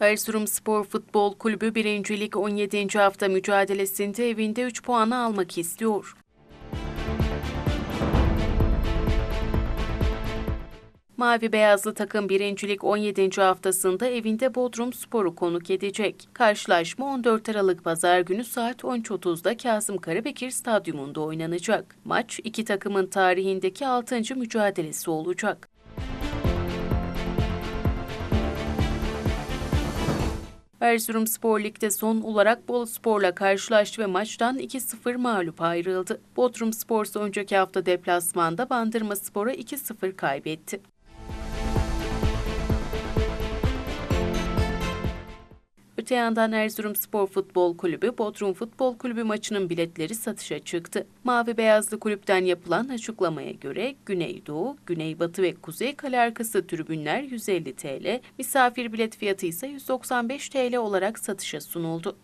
Erzurumspor Futbol Kulübü 1. Lig 17. hafta mücadelesinde evinde 3 puanı almak istiyor. Mavi beyazlı takım 1. Lig 17. haftasında evinde Bodrum Spor'u konuk edecek. Karşılaşma 14 Aralık Pazar günü saat 13.30'da Kasım Karabekir Stadyumunda oynanacak. Maç iki takımın tarihindeki 6. mücadelesi olacak. Erzurumspor Lig'de son olarak Boluspor'la karşılaştı ve maçtan 2-0 mağlup ayrıldı. Bodrumspor ise önceki hafta deplasmanda Bandırmaspor'a 2-0 kaybetti. Öte yandan Erzurumspor Futbol Kulübü, Bodrum Futbol Kulübü maçının biletleri satışa çıktı. Mavi Beyazlı Kulüpten yapılan açıklamaya göre Güneydoğu, Güneybatı ve Kuzey Kale arkası tribünler 150 TL, misafir bilet fiyatı ise 195 TL olarak satışa sunuldu.